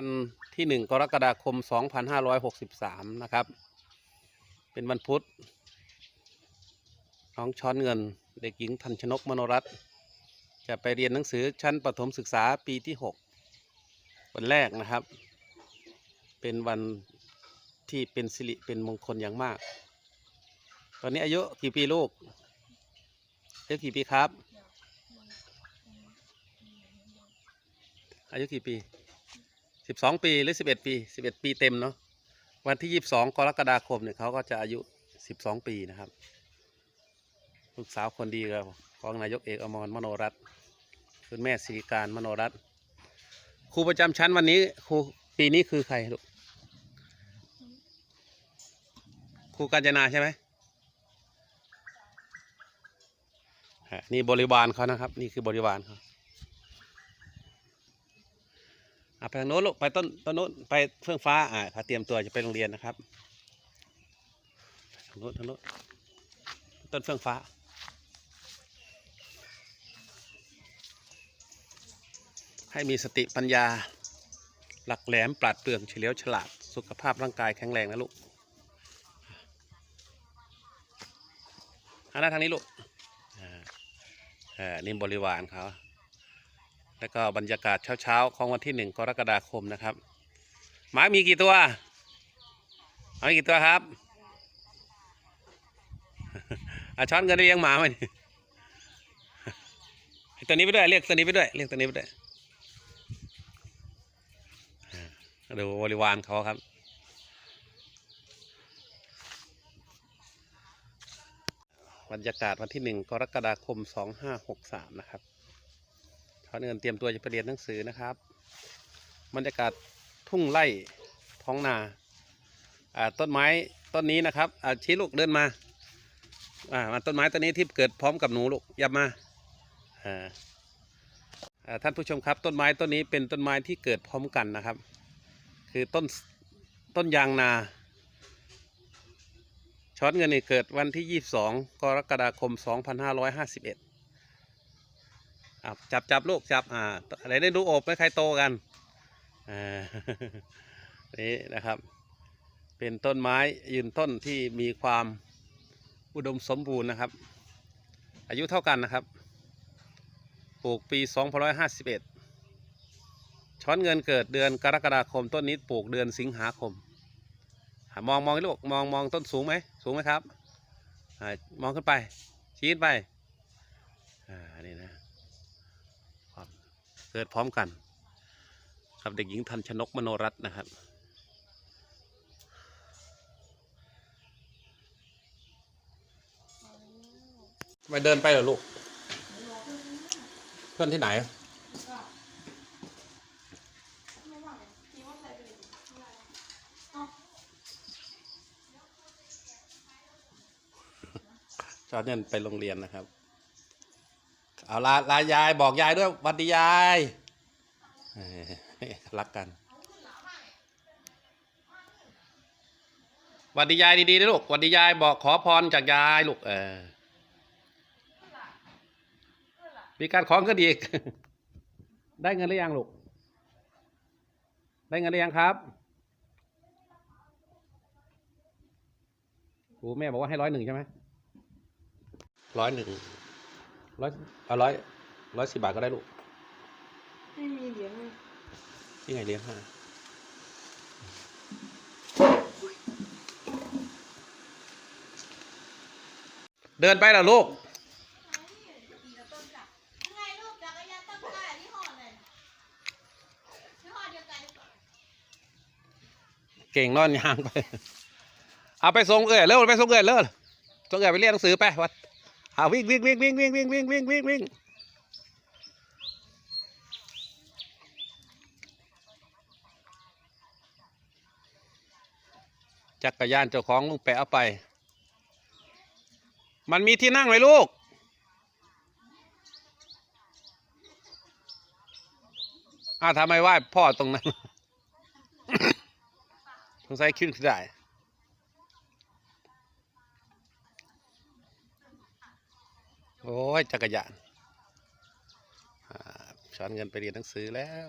วันที่หนึ่งกรกฎาคมสองพันห้าร้อยหกสิบสามนะครับ เป็นวันพุธ น้องช้อนเงิน เด็กหญิงทันชนกมโนรัตน์จะไปเรียนหนังสือชั้นประถมศึกษาปีที่หกวันแรกนะครับ เป็นวันที่เป็นสิริเป็นมงคลอย่างมาก ตอนนี้อายุกี่ปีลูกอายุกี่ปีครับ อายุกี่ปี สิบสองปีหรือสิบเอ็ดปีสิบเอ็ดปีเต็มเนาะวันที่ยี่สิบสองกรกฎาคมเนี่ยเขาก็จะอายุสิบสองปีนะครับ ลูกสาวคนดีกับของนายกเอกอมรมโนรัตน์คุณแม่สิริการมโนรัตน์ครูประจำชั้นวันนี้ครูปีนี้คือใครลูกครูกาญจนาใช่ไหมนี่บริวารเขานะครับ นี่คือบริวารเขา อะไปทางโน้นลูกไปต้นต้นโน้นไปเฟื่องฟ้าอ่าเขาเตรียมตัวจะไปโรงเรียนนะครับทางโน้นทางโน้นต้นเฟื่องฟ้าให้มีสติปัญญา หลักแหลมปราดเปรื่องเฉลียวฉลาด สุขภาพร่างกายแข็งแรงนะลูกหันหน้าทางนี้ลูกอ่านี่บริวารเขา แล้วก็บรรยากาศเช้าๆของวันที่หนึ่งกรกฎาคมนะครับ หมามีกี่ตัวเอามีกี่ตัวครับอาช้อนเงินเลี้ยงหมาไหมตัวนี้ไปด้วยเรียกตัวนี้ไปด้วยเรียกตัวนี้ไปด้วยดูบริวารเขาครับบรรยากาศวันที่หนึ่งกรกฎาคมสองห้าหกสามนะครับ ทอนเงินเตรียมตัวจะไปเรียนหนังสือนะครับบรรยากาศทุ่งไร่ท้องนาอ่าต้นไม้ต้นนี้นะครับอ่าชี้ลูกเดินมาอ่ามาต้นไม้ต้นนี้ที่เกิดพร้อมกับหนูลูกยับมาอ่าท่านผู้ชมครับต้นไม้ต้นนี้เป็นต้นไม้ที่เกิดพร้อมกันนะครับ คือต้นต้นยางนาช้อนเงินนี่เกิดวันที่ 22 กรกฎาคม 2551 จับจับลูกจับอ่าอะไรได้ดูอบไม่ใครโตกันอ่านี่นะครับ เป็นต้นไม้ยืนต้นที่มีความอุดมสมบูรณ์นะครับ อายุเท่ากันนะครับปลูกปี2551 ช้อนเงินเกิดเดือนกรกฎาคมต้นนี้ปลูกเดือนสิงหาคมมองมองลูกมองมองต้นสูงไหมสูงไหมครับมองขึ้นไปชี้ขึ้นไปอ่านี่นะความ เกิดพร้อมกัน กับเด็กหญิงทันชนกมโนรัตน์นะครับไปเดินไปเหรอลูก เพื่อนที่ไหนจอเนี่ยไปโรงเรียนนะครับ เอาลาลายายบอกยายด้วยวัดดียายรักกันวัดดียายดีๆนะลูกวัดดียายบอกขอพรจากยายลูกเออมีการของก็ดีอีกได้เงินหรือยังลูก ได้เงินหรือยังครับครูแม่บอกว่าให้ร้อยหนึ่งใช่ไหมร้อยหนึ่ง ร้อยเอาร้อยร้อยสิบบาทก็ได้ลูก ไม่มีเหรียญเลยนี่ไงเลี้ยงห้าเดินไปเหรอลูกไงลูกจักรยานตั้งค่าที่ห้อเลยที่ห้อเดียวกันเก่งนอนยางไป เอาไปส่งเอ้ยเร็วไปส่งเอ้ยเร็วส่งเอ้ยไปเรียนหนังสือไปวัด เอาวิ่งวิ่งวิ่งวิ่งวิ่งวิ่งวิ่งวิ่งวิ่งวิ่งจักรยานเจ้าของลุงแปะเอาไป มันมีที่นั่งไหมลูก อ้าวทำไมไหว้พ่อตรงนั้นสงสัยขึ้นได้ โอ้ยจักรยานอ่าช้อนเงินไปเรียนหนังสือแล้ว